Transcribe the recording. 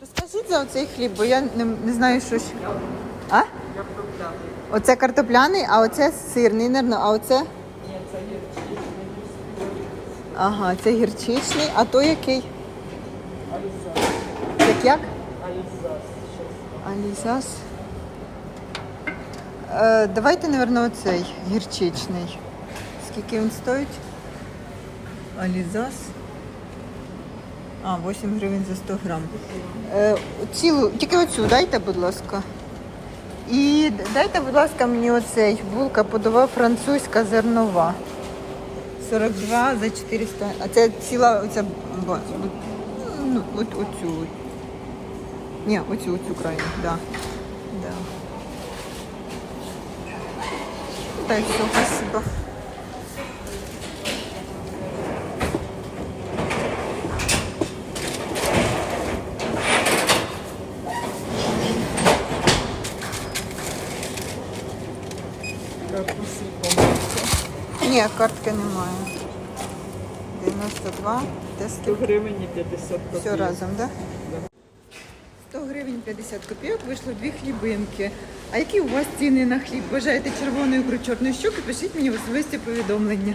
Розкажіть за оцей хліб, бо я не, не знаю, що ж. А? Оце картопляний, а оце сирний, нервно, а оце. Ага, це гірчичний, а то який? Як як? Алізас. Е, давайте, напевно, оцей гірчичний. Скільки він стоїть? Алізас. А, 8 гривень за 100 грам. Е, цілу, тільки оцю дайте, будь ласка. І дайте, будь ласка, мені оцей булка подова французька зернова. 42 за 400. А це ціла оця ну, от, оцю. Ні, оцю, оцю крайню, да. Да. Та й все, спасибо. Ні, картки немає. 92, де 100 скільки? гривень і 50 копійок. Все разом, так? Да? 100 гривень 50 копійок вийшло дві хлібинки. А які у вас ціни на хліб? Бажаєте червоної ікру, чорної щуки? Пишіть мені в особисті повідомлення.